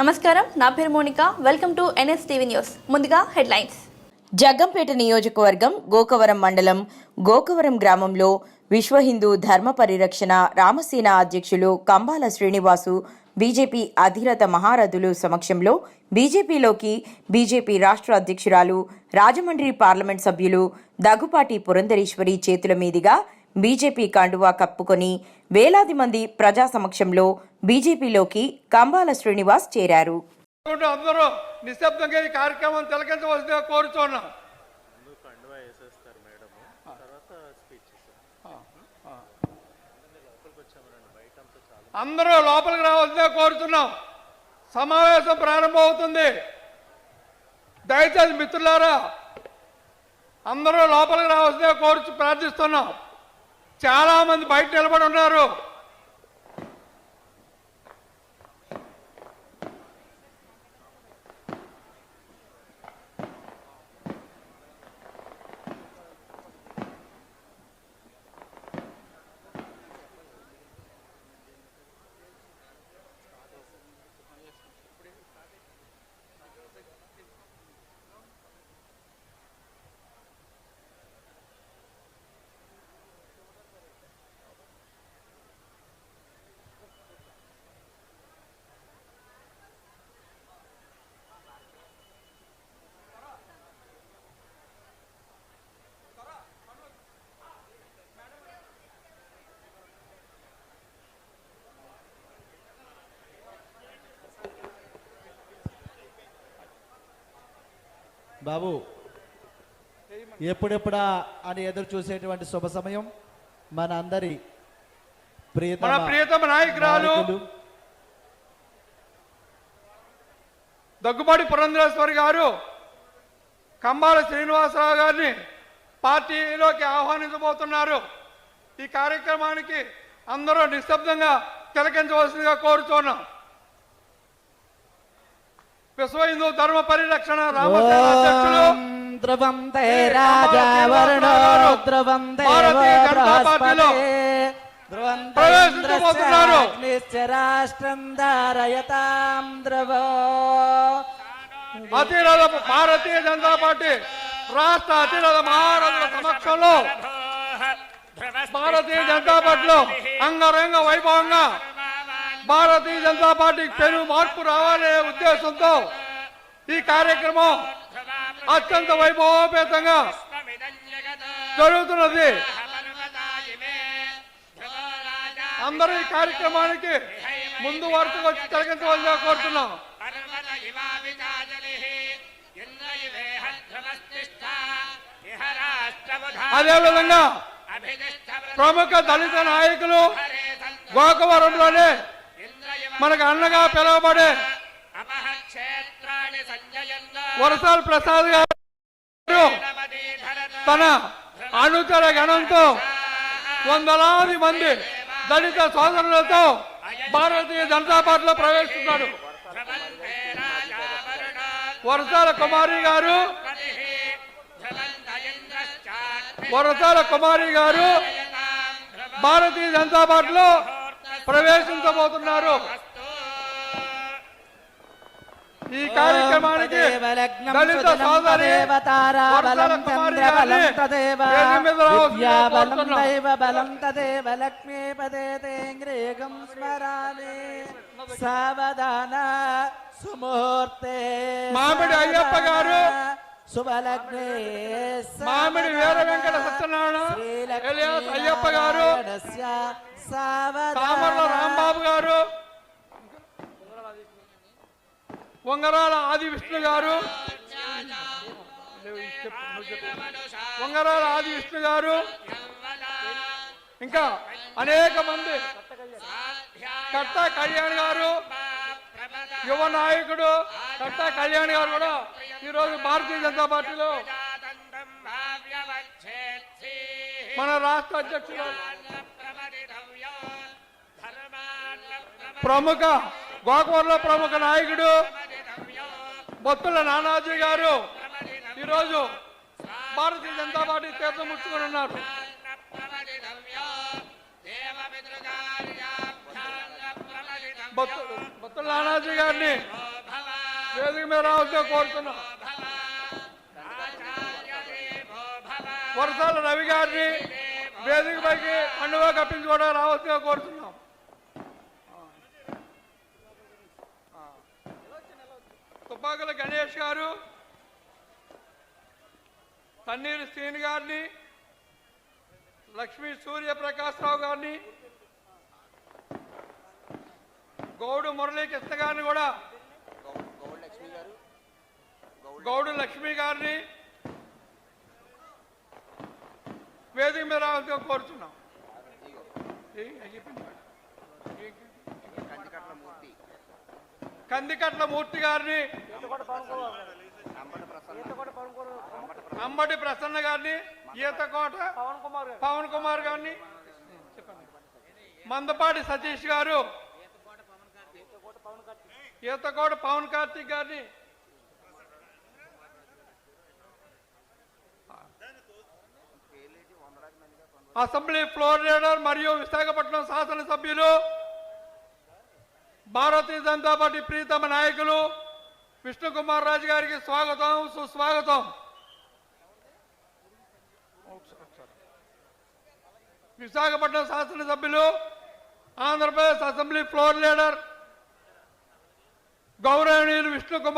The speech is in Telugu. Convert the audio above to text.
నమస్కారం నా పేరు Monika. Welcome to NS TV news ముందుగా హెడ్లైన్స్. జగ్గంపేట నియోజకవర్గం గోకవరం మండలం గోకవరం గ్రామంలో విశ్వ హిందూ ధర్మ పరిరక్షణ రామసేన అధ్యక్షులు కంబాల శ్రీనివాసు బీజేపీ అధిరథ మహారథులు సమక్షంలో బీజేపీలోకి బీజేపీ రాష్ట్ర అధ్యక్షురాలు రాజమండ్రి పార్లమెంట్ సభ్యులు దగ్గుపాటి పురంధరేశ్వరి చేతుల మీదుగా బీజేపీ కాండువా కప్పుకొని వేలాది మంది ప్రజా సమక్షంలో బీజేపీలోకి కంబాల శ్రీనివాస్ చేరారు. అందరూ నిశ్శబ్దంగా ఈ కార్యక్రమం తిలకించవలసిందిగా కోరుతున్నాం అందరూ లోపలికి రావాల్సిందిగా కోరుతున్నాం సమావేశం ప్రారంభమవుతుంది. దయచేసి మిత్రులారా అందరూ లోపలికి రావాల్సిందిగా కోరుచు ప్రార్థిస్తున్నాం. చాలా మంది బయట నిలబడి ఉన్నారు. బాబు ఎప్పుడెప్పుడా అని ఎదురు చూసేటువంటి శుభ సమయం మన అందరి ప్రియతమ నాయకురాలు దగ్గుబాటి పురంధరేశ్వరి గారు కంబాల శ్రీనివాసరావు గారిని పార్టీలోకి ఆహ్వానించబోతున్నారు. ఈ కార్యక్రమానికి అందరూ నిశ్శబ్దంగా తిలకించవలసిందిగా కోరుతున్నాం విశ్వ హిందూ ధర్మ పరిరక్షణ రామసేన అధ్యక్షులు. ఓం ధ్రువం తే రాజా వరుణో ధ్రువం భారతీయ జనతా పార్టీలో ప్రవేశించబోతున్నారు. రాష్ట్రం ధారయతాం ధ్రువో. అతిరథ భారతీయ జనతా పార్టీ రాష్ట్ర అతిరథ మహారాజుల సమక్షంలో భారతీయ జనతా పార్టీలో అంగరంగ వైభవంగా భారతీయ జనతా పార్టీకి పెను మార్పు రావాలనే ఉద్దేశంతో ఈ కార్యక్రమం అత్యంత వైభవోపేతంగా జరుగుతున్నది. అందరూ ఈ కార్యక్రమానికి ముందు వరకు వచ్చి తొలగించవలసిగా కోరుతున్నాం. అదేవిధంగా ప్రముఖ దళిత నాయకులు గోకవరంలోనే మనకు అన్నగా పిలువబడే వరసాల ప్రసాద్ గారు తన అనుచర గణంతో వందలాది మంది దళిత సోదరులతో భారతీయ జనతా పార్టీలో ప్రవేశిస్తున్నాడు వరసాల కుమారి గారు వరసాల కుమారి గారు భారతీయ జనతా పార్టీలో ప్రవేశించబోతున్నారు. ఈ కార్యక్రమానికి దళిత సోదరి రావాల్సిందిగా కోరుతున్నాం. బలం తదేవ లక్ష్మీపదే తేంగ్రేగం స్మరామి సావధాన సుముహూర్తే మామిడి అయ్యప్ప గారు, మామిడి వీర వెంకట సత్యనారాయణ అయ్యప్ప గారు రాంబాబు గారు ఉంగరాల ఆది విష్ణు గారు. ఉంగరాల ఆది విష్ణు గారు. ఇంకా అనేక మంది కట్ట కళ్యాణ్ గారు యువ నాయకుడు కట్ట కళ్యాణ్ గారు కూడా ఈరోజు భారతీయ జనతా పార్టీలో మన రాష్ట్ర అధ్యక్షుడు ప్రముఖ గోకవరంలో ప్రముఖ నాయకుడు బొత్తుల నానాజీ గారు. ఈరోజు భారతీయ జనతా పార్టీ తీర్థం ముచ్చుకొని ఉన్నారు. బొత్తు బొత్తుల నానాజీ గారిని వేదిక మీద రావాల్సిన కోరుతున్నాం. వరసాల రవి గారిని వేదిక పైకి పండుగ కప్పించుకోవడానికి రావాల్సిందిగా కోరుతున్నాం. తుపాకుల గణేష్ గారు తన్నీరు శ్రీని గారిని లక్ష్మీ సూర్యప్రకాశ్రావు గారిని గౌడు మురళీకృష్ణ గారిని కూడా గౌడు లక్ష్మి గారిని వేదిక మీద రావాల్సిందిగా కోరుతున్నాం కందికట్ల మూర్తి గారిని అంబటి ప్రసన్న. గారిని ఈతకోట పవన్ కుమార్ గారిని మందపాటి సతీష్ గారు ఈతకోట పవన్ కార్తీక్ గారిని అసెంబ్లీ ఫ్లోర్ లీడర్ మరియు విశాఖపట్నం శాసనసభ్యులు భారతీయ జనతా పార్టీ ప్రీతమ నాయకులు విష్ణుకుమార్ రాజు గారికి స్వాగతం సుస్వాగతం. విశాఖపట్నం శాసనసభ్యులు ఆంధ్రప్రదేశ్ అసెంబ్లీ ఫ్లోర్ లీడర్ గౌరవనీయులు విష్ణుకుమార్